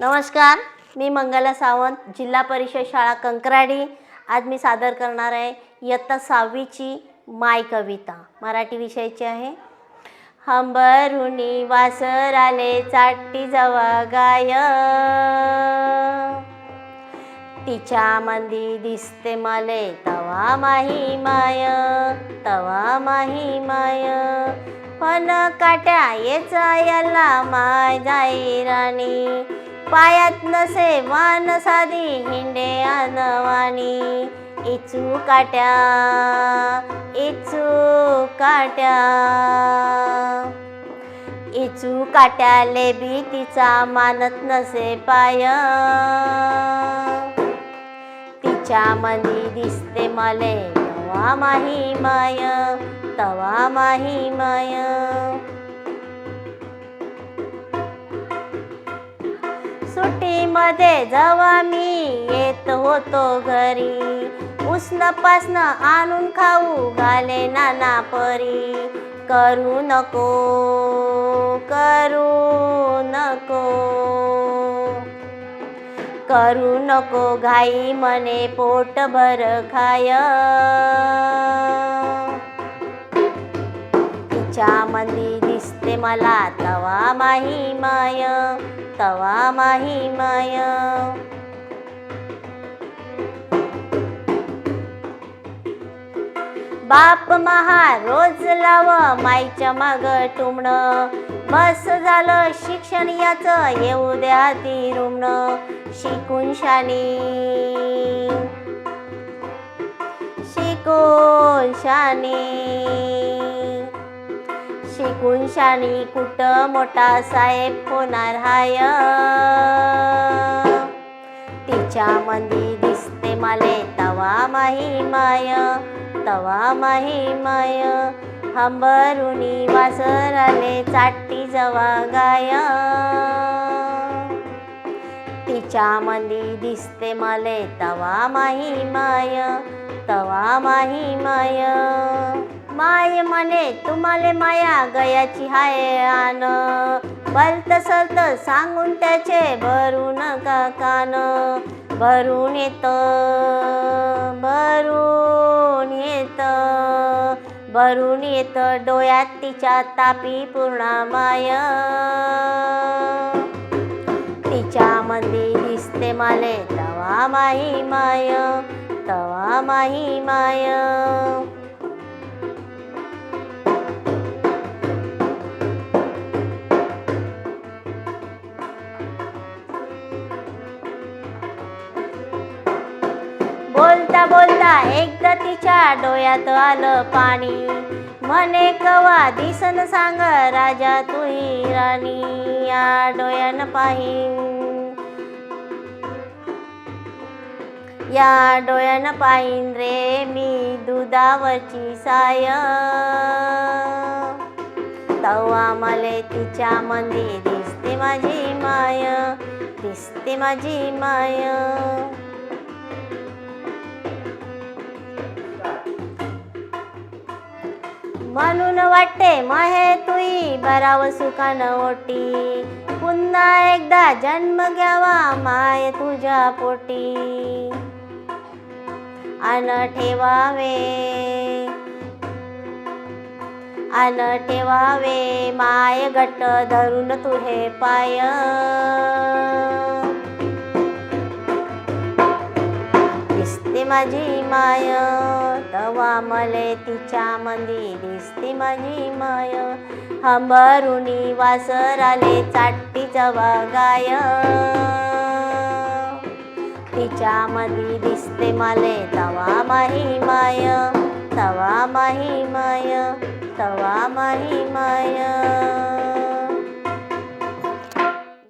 नमस्कार मी मंगला सावंत जिल्हा परिषद शाळा कंकराडी. आज मी सादर करणार आहे इयत्ता सहावीची माय कविता. मराठी विषयाची आहे. हंबरुनी वासर आले चाटी जवा गाय. तिच्या मंदी दिसते मले तवा माही माय तवा माही माय. पण काट्या येचा याला माय जाई राणी. पायात नसे वान साधी हिंडे अनवाणी. इचू काट्या इचू काट्या. इचू काट्याले बी तिचा मानत नसे पाय. तिच्या मनी दिसते मले तवा माही माय तवा माही माय. सुट्टीमध्ये जेव्हा मी येत होतो घरी उष्ण पासन आणून खाऊ घाले नाना परी. करू नको करू नको. करू नको घाई मने पोट भर खाय. तिच्या मंदी दिसते मला तवा माही माय. तवा माही माय बाप महा रोज लाव माईच्या माग टुमण. बस झालं शिक्षण याचं येऊ द्या ती रुमण शिकून शानी. शिकून शानी. शिकून शानी कुठं मोठा साहेब होणार हाय? तिच्या मंदी दिसते माले तवा माही माय तवा माही माय. हंबरुनी वासराले चाटी जवा गाय. तिच्या मंदी दिसते मले तवा माही माय तवा माही माय. माय म्हणे तुम्हाले माया गयाची हाय आन. बलत सलत सांगून त्याचे भरू नका कान भरून येत भरून येत भरून येत डोळ्यात तिच्या तापी पूर्ण माय. तिच्यामध्ये दिसते माले तवा माही माय तवा माही माय. तिच्या डोळ्यात आलं पाणी. म्हणे कवा दिसन सांग राजा तुही राणी या डोळ्यानं पाहीन या डोळ्यानं पाहीन रे मी दुधावरची साय. तवा मले तिच्या मंदी दिसते माझी माय दिसते माझी माय. म्हणून वाटते महे तुई बराव सुखान ओटी. पुन्हा एकदा जन्म घ्यावा माय तुझ्या पोटी. अन ठेवावे. अन ठेवावे माय घट्ट धरून तुझे पाय. दिसते माझी माय. तवा मले तिच्या मंदी दिसते माझी माय. हंबरुणी वासर आले जवा गाय. तिच्या मधी दिसते मले तवा माही माय. तवा माही माय. तवा माही माय.